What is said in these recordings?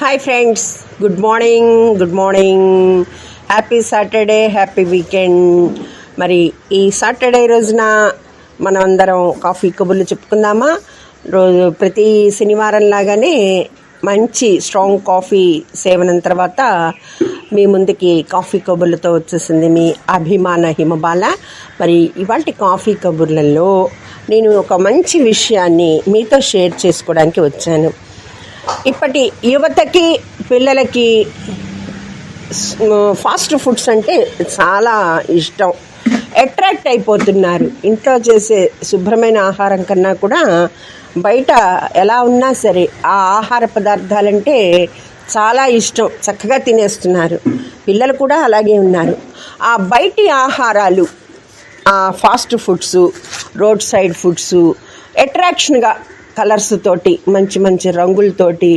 Hi friends good morning good morning happy Saturday happy weekend మరి ఈ Saturday రోజున మనం అందరం కాఫీ కబుర్లు చెప్పుకుందామా? రోజు ప్రతి శనివారం లాగానే మంచి స్ట్రాంగ్ కాఫీ సేవనం తర్వాత మీ ముందుకి కాఫీ కబుర్లతో వచ్చేసింది మీ అభిమాన హిమబాల. మరి ఇవాళ కాఫీ కబుర్లలో నేను ఒక మంచి విషయాన్ని మీతో షేర్ చేసుకోవడానికి వచ్చాను. ఇప్పటి యువతకి పిల్లలకి ఫాస్ట్ ఫుడ్స్ అంటే చాలా ఇష్టం. అట్రాక్ట్ అయిపోతున్నారు. ఇంట్లో చేసే శుభ్రమైన ఆహారం కన్నా కూడా బయట ఎలా ఉన్నా సరే ఆ ఆహార పదార్థాలంటే చాలా ఇష్టం. చక్కగా తినేస్తున్నారు. పిల్లలు కూడా అలాగే ఉన్నారు. ఆ బయటి ఆహారాలు ఆ fast foods road side foods అట్రాక్షన్గా colours తోటి మంచి మంచి రంగులతోటి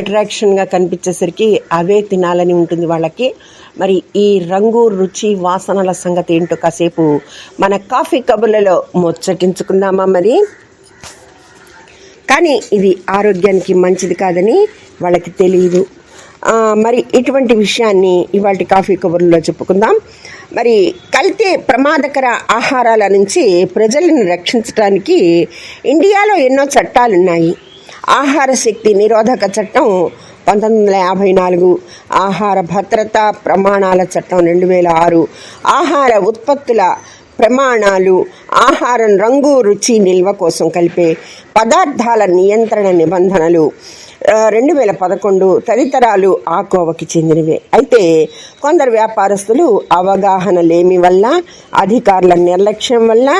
అట్రాక్షన్గా కనిపించేసరికి అవే తినాలని ఉంటుంది వాళ్ళకి. మరి ఈ రంగు రుచి వాసనల సంగతి ఏంటో కాసేపు మన కాఫీ కబుర్లలో ముచ్చటించుకుందామా మరి? కానీ ఇది ఆరోగ్యానికి మంచిది కాదని వాళ్ళకి తెలియదు మరి ఇటువంటి విషయాన్ని ఇవాటి కాఫీ కబుర్లో చెప్పుకుందాం. మరి కల్తీ ప్రమాదకర ఆహారాల నుంచి ప్రజలను రక్షించడానికి ఇండియాలో ఎన్నో చట్టాలు ఉన్నాయి ఆహార శక్తి నిరోధక చట్టం పంతొమ్మిది వందల యాభై నాలుగు ఆహార భద్రతా ప్రమాణాల చట్టం రెండు వేల ఆరు ఆహార ఉత్పత్తుల ప్రమాణాలు ఆహారం రంగు రుచి నిల్వ కోసం కలిపే పదార్థాల నియంత్రణ నిబంధనలు రెండు వేల పదకొండు తదితరాలు ఆ కోవకి చెందినవే. అయితే కొందరు వ్యాపారస్తులు అవగాహన లేమి వల్ల అధికారుల నిర్లక్ష్యం వల్ల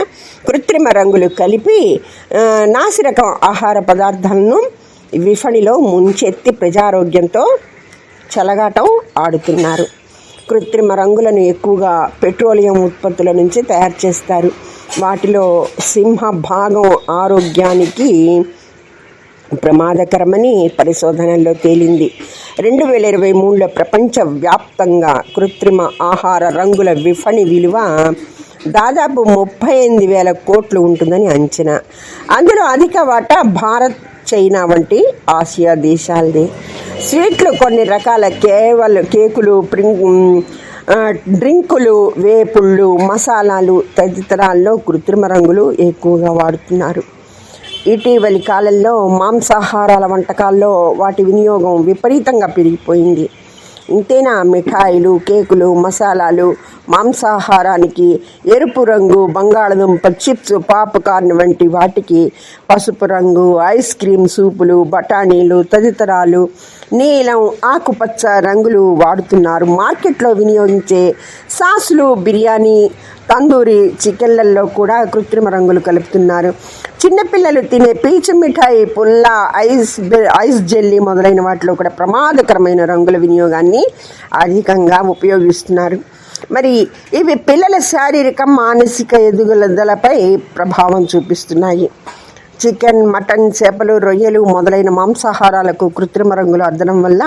కృత్రిమ రంగులు కలిపి నాసిరకం ఆహార పదార్థాలను విఫణిలో ముంచెత్తి ప్రజారోగ్యంతో చెలగాటం ఆడుతున్నారు. కృత్రిమ రంగులను ఎక్కువగా పెట్రోలియం ఉత్పత్తుల నుంచి తయారు చేస్తారు. వాటిలో సింహ భాగం ఆరోగ్యానికి ప్రమాదకరమని పరిశోధనల్లో తేలింది. రెండు వేల ఇరవై మూడులో ప్రపంచవ్యాప్తంగా కృత్రిమ ఆహార రంగుల విఫణి విలువ దాదాపు ముప్పై ఎనిమిది వేల కోట్లు ఉంటుందని అంచనా. అందులో అధిక వాటా భారత్ చైనా వంటి ఆసియా దేశాలది. స్వీట్లు కొన్ని రకాల కేవలం కేకులు ప్రింగ్ డ్రింకులు వేపుళ్ళు మసాలాలు తదితరాల్లో కృత్రిమ రంగులు ఎక్కువగా వాడుతున్నారు. ఇటీవలి కాలంలో మాంసాహారాల వంటకాల్లో వాటి వినియోగం విపరీతంగా పెరిగిపోయింది. ఇంతేనా మిఠాయిలు కేకులు మసాలాలు మాంసాహారానికి ఎరుపు రంగు బంగాళదుంప చిప్స్ పాప్కార్న్ వంటి వాటికి పసుపు రంగు ఐస్ క్రీమ్ సూపులు బఠానీలు తదితరాలు నీలం ఆకుపచ్చ రంగులు వాడుతున్నారు. మార్కెట్లో వినియోగించే సాసులు బిర్యానీ తందూరి చికెన్లలో కూడా కృత్రిమ రంగులు కలుపుతున్నారు. చిన్నపిల్లలు తినే పీచు మిఠాయి పుల్ల ఐస్ ఐస్ జెల్లీ మొదలైన వాటిలో కూడా ప్రమాదకరమైన రంగుల వినియోగాన్ని అధికంగా ఉపయోగిస్తున్నారు. మరి ఇవి పిల్లల శారీరక మానసిక ఎదుగుదలపై ప్రభావం చూపిస్తున్నాయి. చికెన్ మటన్ చేపలు రొయ్యలు మొదలైన మాంసాహారాలకు కృత్రిమ రంగులు అద్దడం వల్ల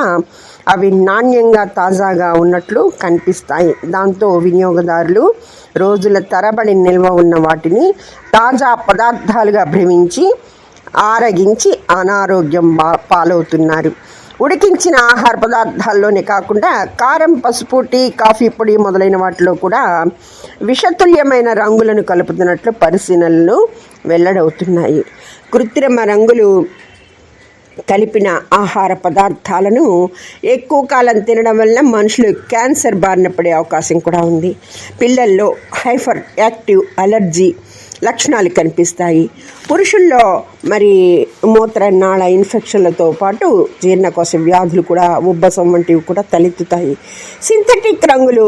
అవి నాణ్యంగా తాజాగా ఉన్నట్లు కనిపిస్తాయి. దాంతో వినియోగదారులు రోజుల తరబడి నిల్వ ఉన్న వాటిని తాజా పదార్థాలుగా భ్రమించి ఆరగించి అనారోగ్యం బా- పాలవుతున్నారు. ఉడికించిన ఆహార పదార్థాల్లోనే కాకుండా కారం పసుపు టీ కాఫీ పొడి మొదలైన వాటిలో కూడా విషతుల్యమైన రంగులను కలుపుతున్నట్లు పరిశీలనలు వెల్లడవుతున్నాయి. కృత్రిమ రంగులు కలిపిన ఆహార పదార్థాలను ఎక్కువ కాలం తినడం వల్ల మనుషులు క్యాన్సర్ బారిన పడే అవకాశం కూడా ఉంది. పిల్లల్లో హైపర్ యాక్టివ్ అలర్జీ లక్షణాలు కనిపిస్తాయి. పురుషుల్లో మరి మూత్రనాళ ఇన్ఫెక్షన్లతో పాటు జీర్ణకోశ వ్యాధులు కూడా ఉబ్బసం వంటివి కూడా తలెత్తుతాయి. సింథటిక్ రంగులు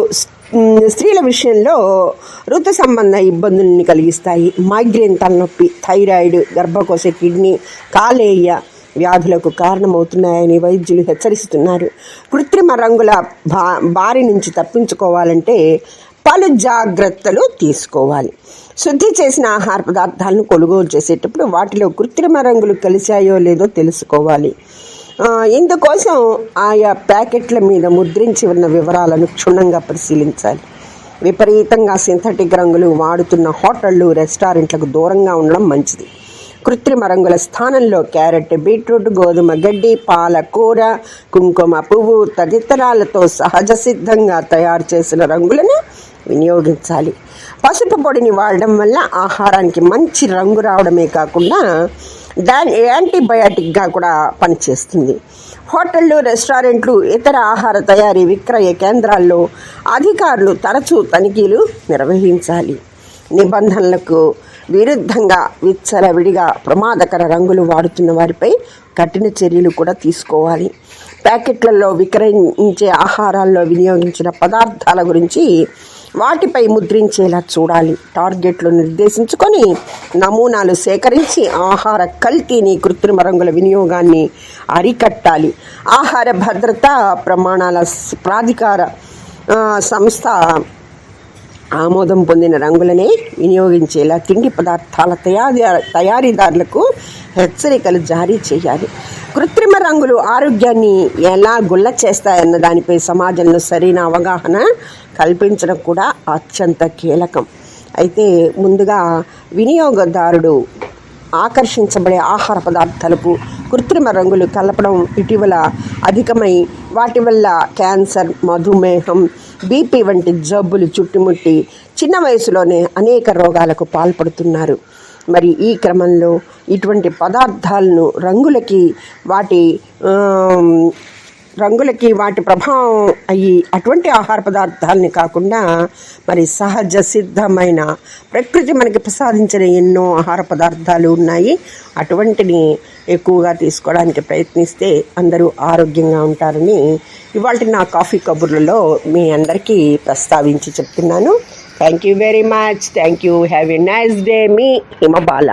స్త్రీల విషయంలో ఋతు సంబంధ ఇబ్బందుల్ని కలిగిస్తాయి. మైగ్రేన్ తలనొప్పి థైరాయిడ్ గర్భకోశ కిడ్నీ కాలేయ వ్యాధులకు కారణమవుతున్నాయని వైద్యులు హెచ్చరిస్తున్నారు. కృత్రిమ రంగుల బా బారి నుంచి తప్పించుకోవాలంటే పలు జాగ్రత్తలు తీసుకోవాలి. శుద్ధి చేసిన ఆహార పదార్థాలను కొనుగోలు చేసేటప్పుడు వాటిలో కృత్రిమ రంగులు కలిశాయో లేదో తెలుసుకోవాలి. ఇందుకోసం ఆయా ప్యాకెట్ల మీద ముద్రించి ఉన్న వివరాలను క్షుణ్ణంగా పరిశీలించాలి. విపరీతంగా సింథటిక్ రంగులు వాడుతున్న హోటళ్ళు రెస్టారెంట్లకు దూరంగా ఉండడం మంచిది. కృత్రిమ రంగుల స్థానంలో క్యారెట్ బీట్రూట్ గోధుమ గడ్డి పాలకూర కుంకుమ పువ్వు తదితరాలతో సహజ సిద్ధంగా తయారు చేసిన రంగులను వినియోగించాలి. పసుపు పొడిని వాడడం వల్ల ఆహారానికి మంచి రంగు రావడమే కాకుండా దాని యాంటీబయాటిక్గా కూడా పనిచేస్తుంది. హోటళ్ళు రెస్టారెంట్లు ఇతర ఆహార తయారీ విక్రయ కేంద్రాల్లో అధికారులు తరచూ తనిఖీలు నిర్వహించాలి. నిబంధనలకు విరుద్ధంగా విచ్చలవిడిగా ప్రమాదకర రంగులు వాడుతున్న వారిపై కఠిన చర్యలు కూడా తీసుకోవాలి. ప్యాకెట్లలో విక్రయించే ఆహారాల్లో వినియోగించిన పదార్థాల గురించి వాటిపై ముద్రించేలా చూడాలి. టార్గెట్లు నిర్దేశించుకొని నమూనాలు సేకరించి ఆహార కల్తీని కృత్రిమ రంగుల వినియోగాన్ని అరికట్టాలి. ఆహార భద్రత ప్రమాణాల ప్రాధికార సంస్థ ఆమోదం పొందిన రంగులనే వినియోగించేలా తిండి పదార్థాల తయారీ తయారీదారులకు హెచ్చరికలు జారీ చేయాలి. కృత్రిమ రంగులు ఆరోగ్యాన్ని ఎలా గుల్ల చేస్తాయన్న దానిపై సమాజంలో సరైన అవగాహన కల్పించడం కూడా అత్యంత కీలకం. అయితే ముందుగా వినియోగదారుడు ఆకర్షించబడే ఆహార పదార్థాలకు కృత్రిమ రంగులు కలపడం ఇటీవల అధికమై వాటి వల్ల క్యాన్సర్ మధుమేహం బీపీ వంటి జబ్బులు చుట్టుముట్టి చిన్న వయసులోనే అనేక రోగాలకు పాల్పడుతున్నారు. మరి ఈ క్రమంలో ఇటువంటి పదార్థాలను రంగులకి వాటి రంగులకి వాటి ప్రభావం అయ్యి అటువంటి ఆహార పదార్థాలని కాకుండా మరి సహజ సిద్ధమైన ప్రకృతి మనకి ప్రసాదించిన ఎన్నో ఆహార పదార్థాలు ఉన్నాయి. అటువంటిని ఎక్కువగా తీసుకోవడానికి ప్రయత్నిస్తే అందరూ ఆరోగ్యంగా ఉంటారని ఇవాళ నా కాఫీ కబుర్లలో మీ అందరికీ ప్రస్తావించి చెప్తున్నాను. Thank you very much thank you have a nice day me Himabala.